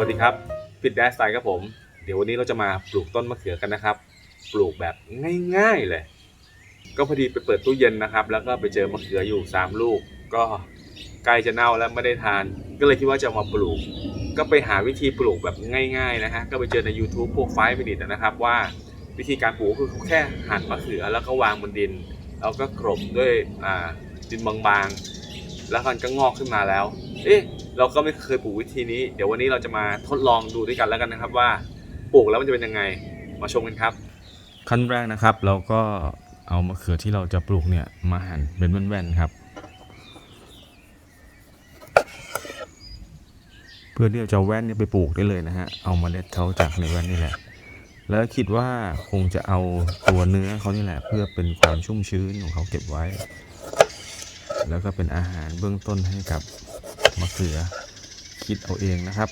วัสดีครับฟิตแดสไตล์ครับผม เดี๋ยววันนี้เราจะมาปลูกต้นมะเขือกันนะครับ ปลูกแบบง่ายๆเลย ก็พอดีไปเปิดตู้เย็นนะครับ แล้วก็ไปเจอมะเขืออยู่ 3 ลูก ก็ใกล้จะเน่าแล้วไม่ได้ทาน ก็เลยคิดว่าจะมาปลูก ก็ไปหาวิธีปลูกแบบง่ายๆนะฮะ ก็ไปเจอใน YouTube พวกไฟมินิตนะครับว่าวิธีการปลูกคือแค่หั่นมะเขือแล้วก็วางบนดิน แล้วก็กลบด้วยดินบางๆ แล้วมันก็งอกขึ้นมาแล้ว เอ๊ะ เราก็ไม่เคยปลูกวิธีนี้ เดี๋ยววันนี้เราจะมาทดลองดูด้วยกันแล้วกันนะครับ ว่าปลูกแล้วมันจะเป็นยังไง มาชมกันครับ ขั้นแรกนะครับ เราก็เอามะเขือที่เราจะปลูกเนี่ยมาหั่นเป็นแว่นๆครับ เพื่อที่เราจะแว่นเนี่ยไปปลูกได้เลยนะฮะเอาเมล็ดเขาจากในแว่นนี่แหละ แล้วคิดว่าคงจะเอาตัวเนื้อเขานี่แหละ เพื่อเป็นความชุ่มชื้นของเขาเก็บไว้ แล้วก็เป็นอาหารเบื้องต้นให้กับ มะเขือ คิดเอาเองนะครับ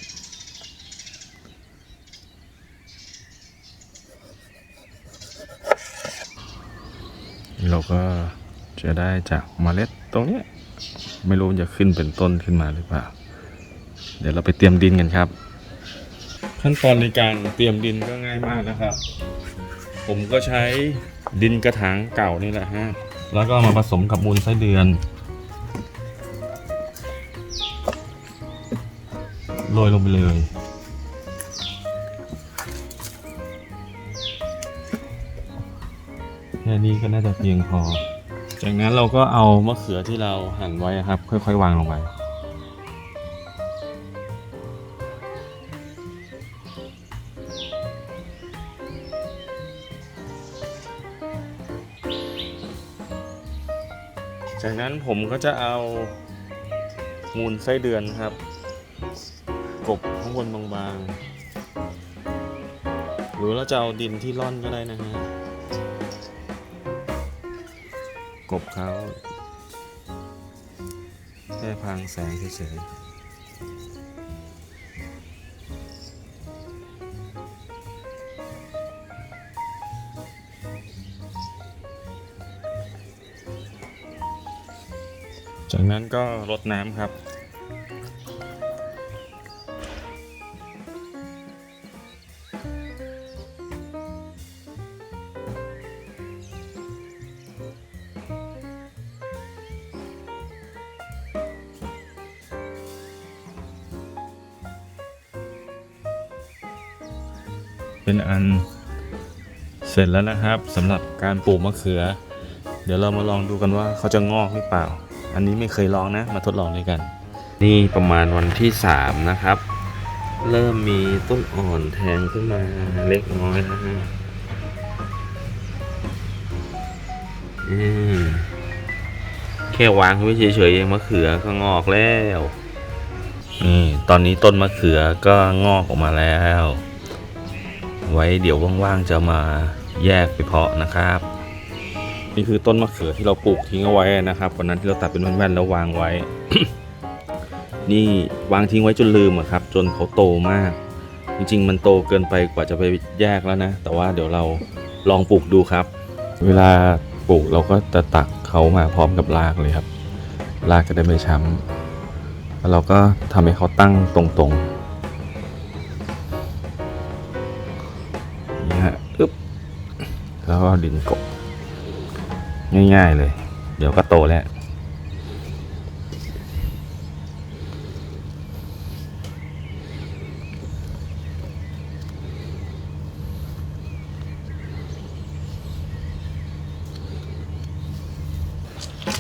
เราก็จะได้จากเมล็ดตรงนี้ไม่รู้จะขึ้นเป็นต้นขึ้นมาหรือเปล่า เดี๋ยวเราไปเตรียมดินกันครับ ขั้นตอนในการเตรียมดินก็ง่ายมากนะครับ ผมก็ใช้ดินกระถางเก่านี่แหละฮะ แล้วก็มาผสมกับมูลไส้เดือน โรยลงไปเลยแค่นี้ก็น่าจะเพียงพอ จากนั้นเราก็เอามะเขือที่เราหั่นไว้ครับ ค่อยๆ วางลงไปจากนั้นผมก็จะเอามูลไส้เดือนครับ กบข้างบนบางๆ หรือเราจะเอาดินที่ร่อนก็ได้นะฮะ กบเขาแค่พรางแสงเฉยๆจากนั้นก็รดน้ำครับ เป็นอันเสร็จแล้วนะครับสำหรับการปลูกมะเขือ เดี๋ยวเรามาลองดูกันว่าเขาจะงอกหรือเปล่า อันนี้ไม่เคยลองนะ มาทดลองด้วยกัน นี่ประมาณวันที่ 3 นะครับ เริ่มมีต้นอ่อนแทงขึ้นมาเล็กน้อยนะฮะแค่วางไว้เฉยๆเองมะเขือก็งอกแล้วนี่ตอนนี้ต้นมะเขือก็งอกออกมาแล้ว ไว้เดี๋ยวว่างๆจะมาแยกไปเพาะนะครับ นี่คือต้นมะเขือที่เราปลูกทิ้งเอาไว้นะครับวันนั้นที่เราตัดเป็นแว่นๆแล้ววางไว้ นี่วางทิ้งไว้จนลืมอะครับ จนเขาโตมาก จริง ๆ มันโตเกินไปกว่าจะไปแยกแล้วนะ แต่ว่าเดี๋ยวเราลองปลูกดูครับ เวลาปลูกเราก็จะตักเขามาพร้อมกับรากเลยครับ รากจะได้ไม่ช้ำแล้วเราก็ทำให้เขาตั้งตรงๆ แล้วก็ดินกบ ง่ายๆเลย เดี๋ยวก็โตแล้ว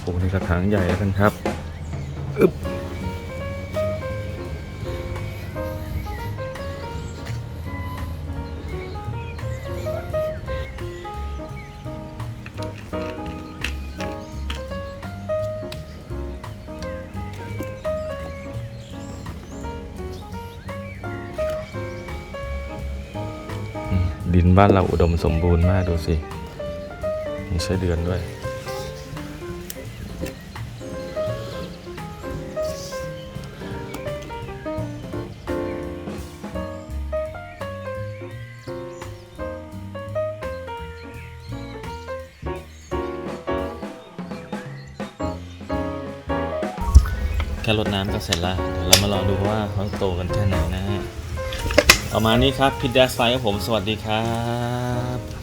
โอ้ในกระถางใหญ่แล้วกันครับ อึ๊บ ดินบ้านเราอุดมสมบูรณ์มากดูสิ มีไส้เดือนด้วย ค่รดน้ำก็เสร็จละเดี๋ยวเรามาลองดูว่าเขาโตกันแค่ไหนนะฮะประมาณนี้ครับพี่แดสไฟครับผมสวัสดีครับ